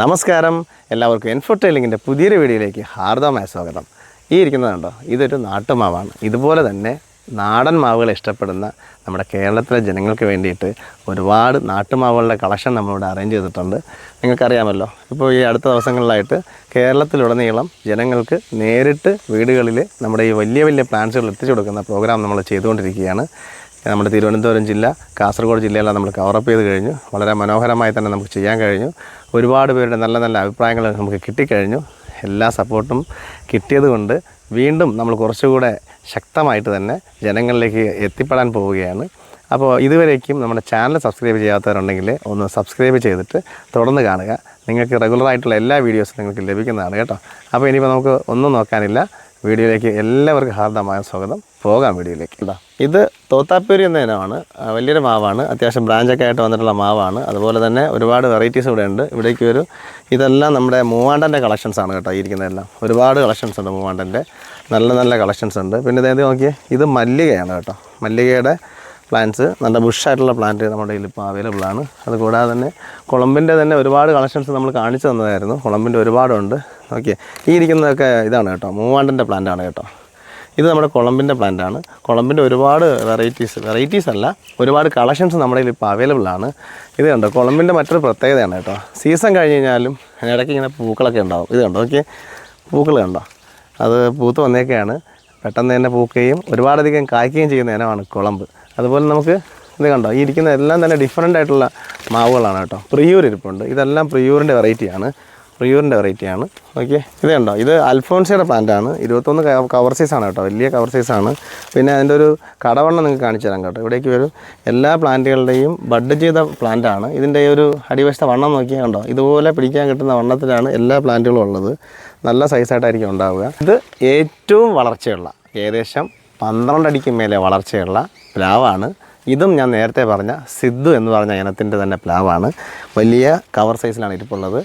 നമസ്കാരം. എല്ലാവർക്കും എൻഫോർട്ടൈലിങ്ങിന്റെ പുതിയൊരു വീഡിയോയിലേക്ക് ഹാർദമായ സ്വാഗതം. ഈ ഇരിക്കുന്നതുണ്ടോ ഇതൊരു നാട്ടുമാവാണ്. ഇതുപോലെ തന്നെ നാടൻ മാവുകൾ ഇഷ്ടപ്പെടുന്ന നമ്മുടെ കേരളത്തിലെ ജനങ്ങൾക്ക് വേണ്ടിയിട്ട് ഒരുപാട് നാട്ടുമാവുകളുടെ കളക്ഷൻ നമ്മളിവിടെ അറേഞ്ച് ചെയ്തിട്ടുണ്ട്. നിങ്ങൾക്കറിയാമല്ലോ. ഇപ്പോൾ ഈ അടുത്ത ദിവസങ്ങളിലായിട്ട് കേരളത്തിലുടനീളം ജനങ്ങൾക്ക് നേരിട്ട് വീടുകളിൽ നമ്മുടെ ഈ വലിയ വലിയ പ്ലാന്റ്സുകൾ എത്തിച്ചു കൊടുക്കുന്ന പ്രോഗ്രാം നമ്മൾ ചെയ്തുകൊണ്ടിരിക്കുകയാണ്. നമ്മുടെ തിരുവനന്തപുരം ജില്ല കാസർഗോഡ് ജില്ലയെല്ലാം നമ്മൾ കവറപ്പ് ചെയ്ത് കഴിഞ്ഞു. വളരെ മനോഹരമായി തന്നെ നമുക്ക് ചെയ്യാൻ കഴിഞ്ഞു. ഒരുപാട് പേരുടെ നല്ല നല്ല അഭിപ്രായങ്ങൾ നമുക്ക് കിട്ടിക്കഴിഞ്ഞു. എല്ലാ സപ്പോർട്ടും കിട്ടിയത് കൊണ്ട് വീണ്ടും നമ്മൾ കുറച്ചുകൂടെ ശക്തമായിട്ട് തന്നെ ജനങ്ങളിലേക്ക് എത്തിപ്പെടാൻ പോവുകയാണ്. അപ്പോൾ ഇതുവരേക്കും നമ്മുടെ ചാനൽ സബ്സ്ക്രൈബ് ചെയ്യാത്തവരുണ്ടെങ്കിൽ ഒന്ന് സബ്സ്ക്രൈബ് ചെയ്തിട്ട് തുടർന്ന് കാണുക. നിങ്ങൾക്ക് റെഗുലറായിട്ടുള്ള എല്ലാ വീഡിയോസും നിങ്ങൾക്ക് ലഭിക്കുന്നതാണ് കേട്ടോ. അപ്പോൾ ഇനിയിപ്പോൾ നമുക്ക് ഒന്നും നോക്കാനില്ല. വീഡിയോയിലേക്ക് എല്ലാവർക്കും ഹാർദമായ സ്വാഗതം. പോകാം വീഡിയോയിലേക്ക്. ഇതാ ഇത് തോത്താപ്പേരി എന്ന വലിയൊരു മാവാണ്. അത്യാവശ്യം ബ്രാഞ്ചൊക്കെ ആയിട്ട് വന്നിട്ടുള്ള മാവാണ്. അതുപോലെ തന്നെ ഒരുപാട് വെറൈറ്റീസ് ഇവിടെ ഉണ്ട്. ഇവിടേക്ക് ഒരു ഇതെല്ലാം നമ്മുടെ മൂവാണ്ടന്റെ കളക്ഷൻസ് ആണ് കേട്ടോ ഇരിക്കുന്നതെല്ലാം. ഒരുപാട് കളക്ഷൻസ് ഉണ്ട് മൂവാണ്ടന്റെ. നല്ല നല്ല കളക്ഷൻസ് ഉണ്ട്. പിന്നെ ഇതേത് നോക്കിയേ? ഇത് മല്ലികയാണ് കേട്ടോ. മല്ലികയുടെ പ്ലാന്റ്സ് നല്ല ബുഷായിട്ടുള്ള പ്ലാന്റ് നമ്മുടെ കയ്യിൽ ഇപ്പോൾ അവൈലബിൾ ആണ്. അതുകൂടാതെ തന്നെ കുളമ്പിന്റെ തന്നെ ഒരുപാട് കളക്ഷൻസ് നമ്മൾ കാണിച്ചു തന്നതായിരുന്നു. കുളമ്പിന്റെ ഒരുപാടുണ്ട്. ഓക്കെ ഈ ഇരിക്കുന്നതൊക്കെ ഇതാണ് കേട്ടോ. മൂവാണ്ടന്റെ പ്ലാന്റ് ആണ് കേട്ടോ. ഇത് നമ്മുടെ കുളമ്പിന്റെ പ്ലാന്റ് ആണ്. കുളമ്പിന്റെ ഒരുപാട് വെറൈറ്റീസ് വെറൈറ്റീസ് അല്ല ഒരുപാട് കളക്ഷൻസ് നമ്മുടെ കയ്യിൽ ഇപ്പോൾ അവൈലബിൾ ആണ്. ഇത് കണ്ടോ കുളമ്പിന്റെ മറ്റൊരു പ്രത്യേകതയാണ് കേട്ടോ. സീസൺ കഴിഞ്ഞ് കഴിഞ്ഞാലും ഇടയ്ക്ക് ഇങ്ങനെ പൂക്കളൊക്കെ ഉണ്ടാവും. ഇത് കണ്ടോ ഓക്കെ പൂക്കൾ കണ്ടോ? അത് പൂത്ത് വന്നേക്കെയാണ്. പെട്ടെന്ന് തന്നെ പൂക്കുകയും ഒരുപാടധികം കായ്ക്കുകയും ചെയ്യുന്ന ഇനമാണ് കുളമ്പ്. അതുപോലെ നമുക്ക് ഇത് കണ്ടോ? ഈ ഇരിക്കുന്ന എല്ലാം തന്നെ ഡിഫറെന്റ് ആയിട്ടുള്ള മാവുകളാണ് കേട്ടോ. പ്രിയൂർ ഇരിപ്പുണ്ട്. ഇതെല്ലാം പ്രിയൂറിന്റെ വെറൈറ്റിയാണ് പ്രിയൂറിന്റെ വെറൈറ്റിയാണ് ഓക്കെ ഇത് കണ്ടോ? ഇത് അൽഫോൺസയുടെ പ്ലാന്റാണ് ഇരുപത്തൊന്ന് കവർ സൈസാണ് കേട്ടോ. വലിയ കവർ സൈസാണ് പിന്നെ അതിന്റെ ഒരു കടവണ്ണം നിങ്ങൾക്ക് കാണിച്ചു തരാം കേട്ടോ. ഇവിടേക്ക് വരും എല്ലാ പ്ലാന്റുകളുടെയും ബഡ് ചെയ്ത പ്ലാന്റാണ് ഇതിന്റെ ഒരു അടിവശത്തെ വണ്ണം നോക്കിയാൽ കണ്ടോ? ഇതുപോലെ പിടിക്കാൻ കിട്ടുന്ന വണ്ണത്തിലാണ് എല്ലാ പ്ലാന്റുകളും ഉള്ളത്. നല്ല സൈസായിട്ടായിരിക്കും ഉണ്ടാവുക. ഇത് ഏറ്റവും വളർച്ചയുള്ള ഏകദേശം പന്ത്രണ്ട് അടിക്ക് മേലെ വളർച്ചയുള്ള പ്ലാവാണ്. ഇതും ഞാൻ നേരത്തെ പറഞ്ഞ സിദ്ധു എന്ന് പറഞ്ഞ ഇനത്തിന്റെ തന്നെ പ്ലാവാണ്. വലിയ കവർ സൈസിലാണ് ഇരിപ്പുള്ളത്.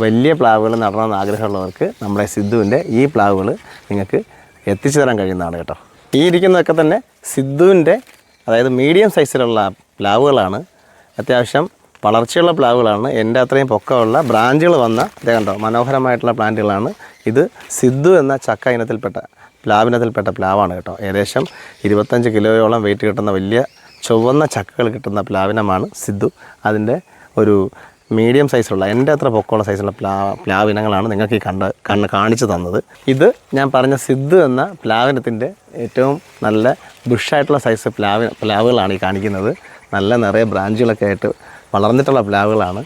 വലിയ പ്ലാവുകൾ നടണമെന്ന് ആഗ്രഹമുള്ളവർക്ക് നമ്മുടെ സിദ്ധുവിന്റെ ഈ പ്ലാവുകൾ നിങ്ങൾക്ക് എത്തിച്ചു തരാൻ കഴിയുന്നതാണ് കേട്ടോ. ഈ ഇരിക്കുന്നതൊക്കെ തന്നെ സിദ്ധുവിന്റെ അതായത് മീഡിയം സൈസിലുള്ള പ്ലാവുകളാണ്. അത്യാവശ്യം വളർച്ചയുള്ള പ്ലാവുകളാണ്. എന്റെ അത്രയും പൊക്കമുള്ള ബ്രാഞ്ചുകൾ വന്ന ഇതേ കണ്ടോ മനോഹരമായിട്ടുള്ള പ്ലാന്റുകളാണ് ഇത് സിദ്ധു എന്ന ചക്ക ഇനത്തിൽപ്പെട്ട പ്ലാവിനത്തിൽപ്പെട്ട പ്ലാവാണ് കേട്ടോ. ഏകദേശം ഇരുപത്തഞ്ച് കിലോയോളം വെയിറ്റ് കിട്ടുന്ന വലിയ ചുവന്ന ചക്കകൾ കിട്ടുന്ന പ്ലാവിനമാണ് സിദ്ധു. അതിന്റെ ഒരു മീഡിയം സൈസുള്ള എന്റെ അത്ര പൊക്കമുള്ള സൈസുള്ള പ്ലാ പ്ലാവിനങ്ങളാണ് നിങ്ങൾക്ക് ഈ കണ്ട് കണ്ണ് കാണിച്ചു തന്നത്. ഇത് ഞാൻ പറഞ്ഞ സിദ്ധു എന്ന പ്ലാവിനത്തിന്റെ ഏറ്റവും നല്ല ബുഷായിട്ടുള്ള സൈസ് പ്ലാവി പ്ലാവുകളാണ് ഈ കാണിക്കുന്നത്. നല്ല നിറയെ ബ്രാഞ്ചുകളൊക്കെ ആയിട്ട് വളർന്നിട്ടുള്ള പ്ലാവുകളാണ്.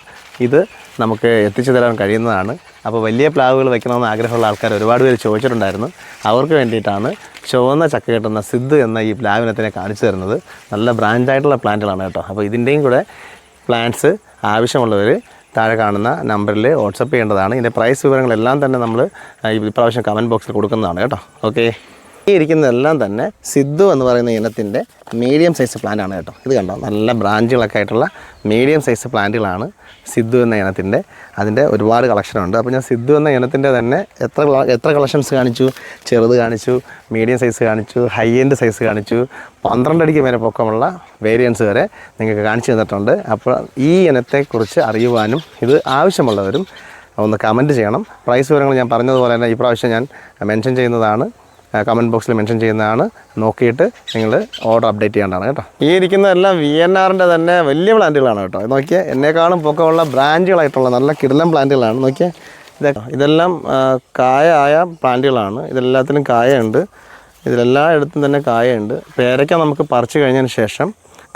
ഇത് നമുക്ക് എത്തിച്ചു തരാൻ കഴിയുന്നതാണ്. അപ്പോൾ വലിയ പ്ലാവുകൾ വെക്കണമെന്ന് ആഗ്രഹമുള്ള ആൾക്കാർ ഒരുപാട് പേര് ചോദിച്ചിട്ടുണ്ടായിരുന്നു. അവർക്ക് വേണ്ടിയിട്ടാണ് ചുവന്ന ചക്ക കിട്ടുന്ന സിദ്ധ് എന്ന ഈ പ്ലാവിനത്തിനെ കാണിച്ചു തരുന്നത്. നല്ല ബ്രാൻഡായിട്ടുള്ള പ്ലാന്റുകളാണ് കേട്ടോ. അപ്പോൾ ഇതിന്റെയും കൂടെ പ്ലാന്റ്സ് ആവശ്യമുള്ളവർ താഴെ കാണുന്ന നമ്പറിൽ വാട്സപ്പ് ചെയ്യേണ്ടതാണ്. ഇതിന്റെ പ്രൈസ് വിവരങ്ങളെല്ലാം തന്നെ നമ്മൾ ഈ പ്രാവശ്യം കമന്റ് ബോക്സിൽ കൊടുക്കുന്നതാണ് കേട്ടോ. ഓക്കെ ഈ ഇരിക്കുന്നതെല്ലാം തന്നെ സിദ്ധു എന്ന് പറയുന്ന ഇനത്തിന്റെ മീഡിയം സൈസ് പ്ലാന്റ് ആണ് കേട്ടോ. ഇത് കണ്ടോ? നല്ല ബ്രാഞ്ചുകളൊക്കെ ആയിട്ടുള്ള മീഡിയം സൈസ് പ്ലാന്റുകളാണ് സിദ്ധു എന്ന ഇനത്തിന്റെ അതിന്റെ ഒരുപാട് കളക്ഷനുണ്ട് അപ്പോൾ ഞാൻ സിദ്ധു എന്ന ഇനത്തിന്റെ തന്നെ എത്ര എത്ര കളക്ഷൻസ് കാണിച്ചു? ചെറുത് കാണിച്ചു മീഡിയം സൈസ് കാണിച്ചു ഹൈ എൻഡ് സൈസ് കാണിച്ചു പന്ത്രണ്ട് അടിക്ക് വരെ പൊക്കമുള്ള വേരിയൻസ് വരെ നിങ്ങൾക്ക് കാണിച്ചു തന്നിട്ടുണ്ട്. അപ്പോൾ ഈ ഇനത്തെക്കുറിച്ച് അറിയുവാനും ഇത് ആവശ്യമുള്ളവരും ഒന്ന് കമന്റ് ചെയ്യണം. പ്രൈസ് വിവരങ്ങൾ ഞാൻ പറഞ്ഞതുപോലെ തന്നെ ഈ പ്രാവശ്യം ഞാൻ മെൻഷൻ ചെയ്യുന്നതാണ്. കമന്റ് ബോക്സിൽ മെൻഷൻ ചെയ്യുന്നതാണ്. നോക്കിയിട്ട് നിങ്ങൾ ഓർഡർ അപ്ഡേറ്റ് ചെയ്യേണ്ടതാണ് കേട്ടോ. ഈ ഇരിക്കുന്നതെല്ലാം വി എൻ ആറിന്റെ തന്നെ വലിയ പ്ലാന്റുകളാണ് കേട്ടോ. നോക്കിയാൽ എന്നെക്കാളും പൊക്കമുള്ള ബ്രാഞ്ചുകളായിട്ടുള്ള നല്ല കിടലം പ്ലാന്റുകളാണ് നോക്കിയാൽ ഇതൊക്കെ ഇതെല്ലാം കായ പ്ലാന്റുകളാണ് ഇതെല്ലാത്തിനും കായുണ്ട് ഇതിലെല്ലായിടത്തും തന്നെ കായുണ്ട് പേരയ്ക്ക നമുക്ക് പറിച്ചു കഴിഞ്ഞതിന് ശേഷം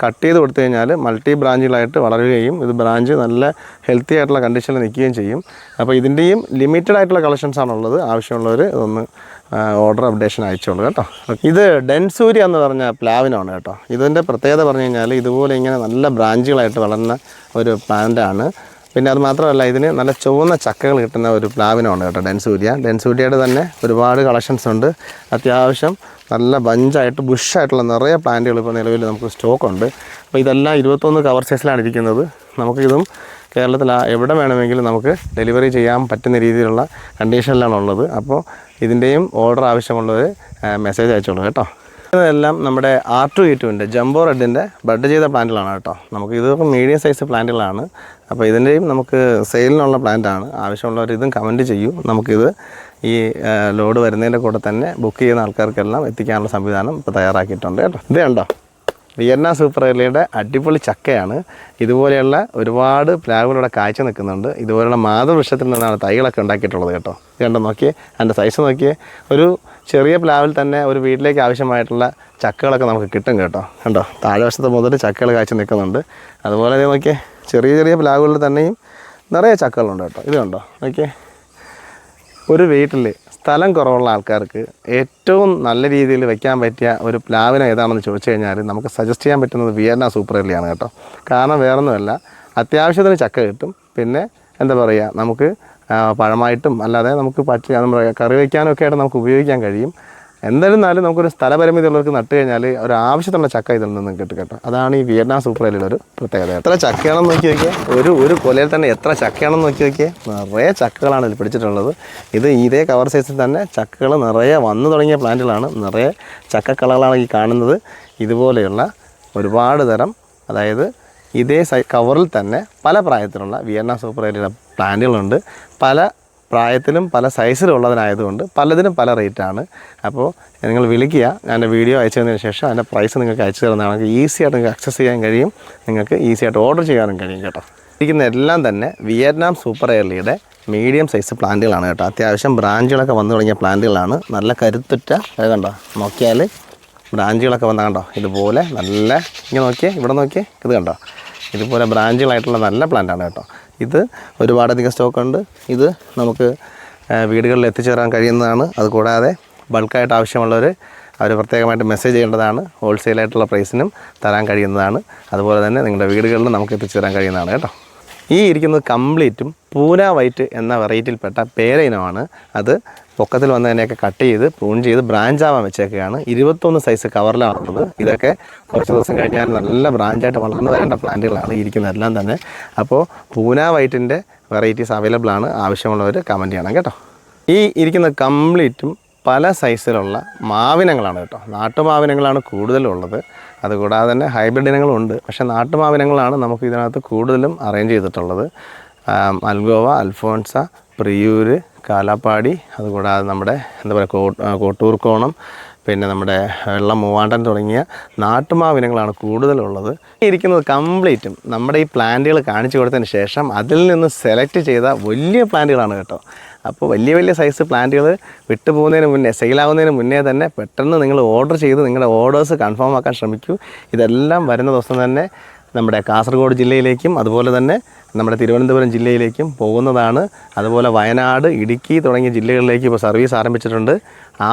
കട്ട് ചെയ്ത് കൊടുത്തു കഴിഞ്ഞാൽ മൾട്ടി ബ്രാഞ്ചുകളായിട്ട് വളരുകയും ഇത് ബ്രാഞ്ച് നല്ല ഹെൽത്തി ആയിട്ടുള്ള കണ്ടീഷനിൽ നിൽക്കുകയും ചെയ്യും. അപ്പോൾ ഇതിന്റെയും ലിമിറ്റഡ് ആയിട്ടുള്ള കളക്ഷൻസ് ആണുള്ളത്. ആവശ്യമുള്ളവർ ഇതൊന്ന് ഓർഡർ അപ്ഡേഷൻ അയച്ചോളൂ കേട്ടോ. ഇത് ഡെൻസൂര്യ എന്ന് പറഞ്ഞ പ്ലാവിനാണ് കേട്ടോ. ഇതിന്റെ പ്രത്യേകത പറഞ്ഞു കഴിഞ്ഞാൽ ഇതുപോലെ ഇങ്ങനെ നല്ല ബ്രാഞ്ചുകളായിട്ട് വളർന്ന ഒരു പ്ലാന്റാണ് പിന്നെ അത് മാത്രമല്ല ഇതിന് നല്ല ചുവന്ന ചക്കകൾ കിട്ടുന്ന ഒരു പ്ലാവിനാണ് കേട്ടോ ഡെൻസൂര്യ. ഡെൻസൂര്യയുടെ തന്നെ ഒരുപാട് കളക്ഷൻസ് ഉണ്ട്. അത്യാവശ്യം നല്ല ബഞ്ചായിട്ട് ബുഷായിട്ടുള്ള നിറയെ പ്ലാന്റുകൾ ഇപ്പോൾ നിലവിൽ നമുക്ക് സ്റ്റോക്കുണ്ട് അപ്പോൾ ഇതെല്ലാം ഇരുപത്തൊന്ന് കവർ സൈസിലാണ് ഇരിക്കുന്നത്. നമുക്കിതും കേരളത്തിൽ എവിടെ വേണമെങ്കിലും നമുക്ക് ഡെലിവറി ചെയ്യാൻ പറ്റുന്ന രീതിയിലുള്ള കണ്ടീഷനിലാണ് ഉള്ളത്. അപ്പോൾ ഇതിന്റെയും ഓർഡർ ആവശ്യമുള്ളവർ മെസ്സേജ് അയച്ചോളൂ കേട്ടോ. ഇതെല്ലാം നമ്മുടെ ആർ ടു ഇ ടുവിന്റെ ജംബോ റെഡിന്റെ ബഡ് ചെയ്ത പ്ലാന്റുകളാണ് കേട്ടോ. നമുക്ക് ഇതൊക്കെ മീഡിയം സൈസ് പ്ലാന്റുകളാണ്. അപ്പോൾ ഇതിന്റെയും നമുക്ക് സെയിലിനുള്ള പ്ലാന്റാണ്. ആവശ്യമുള്ളവർ ഇതും കമന്റ് ചെയ്യൂ. നമുക്കിത് ഈ ലോഡ് വരുന്നതിന്റെ കൂടെ തന്നെ ബുക്ക് ചെയ്യുന്ന ആൾക്കാർക്കെല്ലാം എത്തിക്കാനുള്ള സംവിധാനം ഇപ്പോൾ തയ്യാറാക്കിയിട്ടുണ്ട് കേട്ടോ. ഇത് കണ്ടോ? വിയന്ന സൂപ്പർ എലിയുടെ അടിപൊളി ചക്കയാണ്. ഇതുപോലെയുള്ള ഒരുപാട് പ്ലാവുകളുടെ കാഴ്ച നിൽക്കുന്നുണ്ട്. ഇതുപോലെയുള്ള മാതൃവൃക്ഷത്തിൽ നിന്നാണ് തൈകളൊക്കെ ഉണ്ടാക്കിയിട്ടുള്ളത് കേട്ടോ. കണ്ടോ നോക്കിയേ? അതിന്റെ സൈസ് നോക്കിയേ. ഒരു ചെറിയ പ്ലാവിൽ തന്നെ ഒരു വീട്ടിലേക്ക് ആവശ്യമായിട്ടുള്ള ചക്കകളൊക്കെ നമുക്ക് കിട്ടും കേട്ടോ. കണ്ടോ? താഴെവശത്ത് മുതൽ ചക്കകൾ കാഴ്ച നിൽക്കുന്നുണ്ട്. അതുപോലെ തന്നെ നോക്കിയേ ചെറിയ ചെറിയ പ്ലാവുകളിൽ തന്നെയും നിറയെ ചക്കകളുണ്ട് കേട്ടോ. ഇത് കണ്ടോ? നോക്കിയേ. ഒരു വീട്ടിൽ സ്ഥലം കുറവുള്ള ആൾക്കാർക്ക് ഏറ്റവും നല്ല രീതിയിൽ വെക്കാൻ പറ്റിയ ഒരു പ്ലാവിന ഏതാണെന്ന് ചോദിച്ചു കഴിഞ്ഞാൽ നമുക്ക് സജസ്റ്റ് ചെയ്യാൻ പറ്റുന്നത് വിയന്ന സൂപ്പർ എല്ലിയാണ് കേട്ടോ. കാരണം വേറൊന്നുമല്ല അത്യാവശ്യത്തിന് ചക്ക കിട്ടും. പിന്നെ എന്താ പറയുക നമുക്ക് പഴമായിട്ടും അല്ലാതെ നമുക്ക് പച്ച കറി വയ്ക്കാനൊക്കെ ആയിട്ട് നമുക്ക് ഉപയോഗിക്കാൻ കഴിയും. എന്തായിരുന്നാലും നമുക്കൊരു സ്ഥലപരിമിതി ഉള്ളവർക്ക് നട്ട് കഴിഞ്ഞാൽ ഒരു ആവശ്യത്തിനുള്ള ചക്ക ഇതിൽ നിന്ന് കിട്ടും കേട്ടോ. അതാണ് ഈ വിയറ്റ്നാം സൂപ്പർ ഒരു പ്രത്യേകത എത്ര ചക്കയാണെന്ന് നോക്കി നോക്കിയാൽ ഒരു ഒരു കൊലയിൽ തന്നെ എത്ര ചക്കയാണെന്ന് നോക്കി നോക്കിയാൽ നിറയെ ചക്കകളാണ് ഇതിൽ പിടിച്ചിട്ടുള്ളത്. ഇത് ഇതേ കവർ സൈസിൽ തന്നെ ചക്കകൾ നിറയെ വന്നു തുടങ്ങിയ പ്ലാന്റുകളാണ്. നിറയെ ചക്കക്കളകളാണ് ഈ കാണുന്നത്. ഇതുപോലെയുള്ള ഒരുപാട് തരം അതായത് ഇതേ കവറിൽ തന്നെ പല പ്രായത്തിലുള്ള വിയന്ന സൂപ്പർ എല്ലിയുടെ പ്ലാന്റുകളുണ്ട്. പല പ്രായത്തിലും പല സൈസിലും ഉള്ളതിനായതുകൊണ്ട് പലതിനും പല റേറ്റാണ്. അപ്പോൾ നിങ്ങൾ വിളിക്കുക. ഞാൻ വീഡിയോ അയച്ചു തന്നതിന് ശേഷം അതിന്റെ പ്രൈസ് നിങ്ങൾക്ക് അയച്ചു തരുന്നതാണ് ഈസി ആയിട്ട് നിങ്ങൾക്ക് അക്സസ് ചെയ്യാൻ കഴിയും. നിങ്ങൾക്ക് ഈസി ആയിട്ട് ഓർഡർ ചെയ്യാനും കഴിയും കേട്ടോ. ഇരിക്കുന്ന എല്ലാം തന്നെ വിയറ്റ്നാം സൂപ്പർ എയർലിയുടെ മീഡിയം സൈസ് പ്ലാന്റുകളാണ് കേട്ടോ. അത്യാവശ്യം ബ്രാഞ്ചുകളൊക്കെ വന്നു തുടങ്ങിയ പ്ലാന്റുകളാണ് നല്ല കരുത്തുറ്റ അത് കണ്ടോ? നോക്കിയാൽ ബ്രാഞ്ചുകളൊക്കെ വന്നാൽ കണ്ടോ? ഇതുപോലെ നല്ല ഇങ്ങനെ നോക്കിയേ ഇവിടെ നോക്കിയേ ഇത് കണ്ടോ? ഇതുപോലെ ബ്രാഞ്ചുകളായിട്ടുള്ള നല്ല പ്ലാന്റാണ് കേട്ടോ. ഇത് ഒരുപാടധികം സ്റ്റോക്ക് ഉണ്ട്. ഇത് നമുക്ക് വീടുകളിൽ എത്തിച്ചേരാൻ കഴിയുന്നതാണ്. അതുകൂടാതെ ബൾക്കായിട്ട് ആവശ്യമുള്ളവർ അവർ പ്രത്യേകമായിട്ട് മെസ്സേജ് ചെയ്യേണ്ടതാണ്. ഹോൾസെയിലായിട്ടുള്ള പ്രൈസിനും തരാൻ കഴിയുന്നതാണ്. അതുപോലെ തന്നെ നിങ്ങളുടെ വീടുകളിലും നമുക്ക് എത്തിച്ചേരാൻ കഴിയുന്നതാണ് കേട്ടോ. ഈ ഇരിക്കുന്നത് കംപ്ലീറ്റും പൂന വൈറ്റ് എന്ന വെറൈറ്റിയിൽപ്പെട്ട പേര ഇനമാണ്. അത് പൊക്കത്തിൽ വന്നതിനെയൊക്കെ കട്ട് ചെയ്ത് പ്രൂൺ ചെയ്ത് ബ്രാഞ്ച് ആവാൻ വെച്ചേക്കുകയാണ്. ഇരുപത്തൊന്ന് സൈസ് കവറിലാണുള്ളത്. ഇതൊക്കെ കുറച്ച് ദിവസം കഴിഞ്ഞാൽ നല്ല ബ്രാഞ്ചായിട്ട് വളർന്നു വരേണ്ട പ്ലാന്റുകളാണ് ഇരിക്കുന്നതെല്ലാം തന്നെ. അപ്പോൾ പൂന വൈറ്റിന്റെ വെറൈറ്റീസ് അവൈലബിൾ ആണ്. ആവശ്യമുള്ളവർ കമന്റ് ചെയ്യണം കേട്ടോ. ഈ ഇരിക്കുന്ന കംപ്ലീറ്റും പല സൈസിലുള്ള മാവിനങ്ങളാണ് കേട്ടോ. നാട്ടുമാവിനങ്ങളാണ് കൂടുതലുള്ളത്. അതുകൂടാതെ തന്നെ ഹൈബ്രിഡ് ഇനങ്ങളുണ്ട്. പക്ഷേ നാട്ടുമാവിനങ്ങളാണ് നമുക്ക് ഇതിനകത്ത് കൂടുതലും അറേഞ്ച് ചെയ്തിട്ടുള്ളത്. അൽഗോവ അൽഫോൺസ പ്രിയൂര് കാലാപ്പാടി അതുകൂടാതെ നമ്മുടെ എന്താ പറയുക കോ കോട്ടൂർ പിന്നെ നമ്മുടെ വെള്ളം മൂവാണ്ടൻ തുടങ്ങിയ നാട്ടുമാവിനങ്ങളാണ് കൂടുതലുള്ളത്. ഇരിക്കുന്നത് കംപ്ലീറ്റും നമ്മുടെ ഈ പ്ലാന്റുകൾ കാണിച്ചു കൊടുത്തതിന് ശേഷം അതിൽ നിന്ന് സെലക്ട് ചെയ്ത വലിയ പ്ലാന്റുകളാണ് കേട്ടോ. അപ്പോൾ വലിയ വലിയ സൈസ് പ്ലാന്റുകൾ വിട്ടുപോകുന്നതിന് മുന്നേ സെയിലാവുന്നതിന് മുന്നേ തന്നെ പെട്ടെന്ന് നിങ്ങൾ ഓർഡർ ചെയ്ത് നിങ്ങളുടെ ഓർഡേഴ്സ് കൺഫേം ആക്കാൻ ശ്രമിക്കൂ. ഇതെല്ലാം വരുന്ന ദിവസം തന്നെ നമ്മുടെ കാസർഗോഡ് ജില്ലയിലേക്കും അതുപോലെ തന്നെ നമ്മുടെ തിരുവനന്തപുരം ജില്ലയിലേക്കും പോകുന്നതാണ്. അതുപോലെ വയനാട് ഇടുക്കി തുടങ്ങിയ ജില്ലകളിലേക്ക് ഇപ്പോൾ സർവീസ് ആരംഭിച്ചിട്ടുണ്ട്.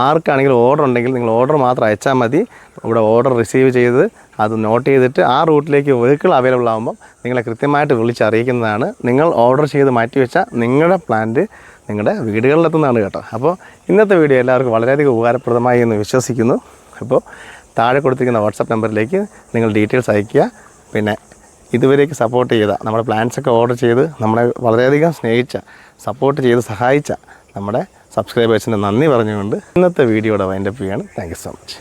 ആർക്കാണെങ്കിലും ഓർഡർ ഉണ്ടെങ്കിൽ നിങ്ങൾ ഓർഡർ മാത്രം അയച്ചാൽ മതി. ഇവിടെ ഓർഡർ റിസീവ് ചെയ്ത് അത് നോട്ട് ചെയ്തിട്ട് ആ റൂട്ടിലേക്ക് വെഹിക്കിൾ അവൈലബിൾ ആകുമ്പം നിങ്ങളെ കൃത്യമായിട്ട് വിളിച്ചറിയിക്കുന്നതാണ്. നിങ്ങൾ ഓർഡർ ചെയ്ത് മാറ്റിവെച്ച നിങ്ങളുടെ പ്ലാന്റ് നിങ്ങളുടെ വീടുകളിലെത്തുന്നതാണ് കേട്ടോ. അപ്പോൾ ഇന്നത്തെ വീഡിയോ എല്ലാവർക്കും വളരെയധികം ഉപകാരപ്രദമായി എന്ന് വിശ്വസിക്കുന്നു. അപ്പോൾ താഴെ കൊടുത്തിരിക്കുന്ന വാട്സപ്പ് നമ്പറിലേക്ക് നിങ്ങൾ ഡീറ്റെയിൽസ് അയയ്ക്കുക. പിന്നെ ഇതുവരേക്ക് സപ്പോർട്ട് ചെയ്ത നമ്മുടെ പ്ലാൻസൊക്കെ ഓർഡർ ചെയ്ത് നമ്മളെ വളരെയധികം സ്നേഹിച്ച സപ്പോർട്ട് ചെയ്ത് സഹായിച്ച നമ്മുടെ സബ്സ്ക്രൈബേഴ്സിന് നന്ദി പറഞ്ഞുകൊണ്ട് ഇന്നത്തെ വീഡിയോയുടെ വൈൻഡപ്പ് ചെയ്യാണ് താങ്ക് സോ മച്ച്.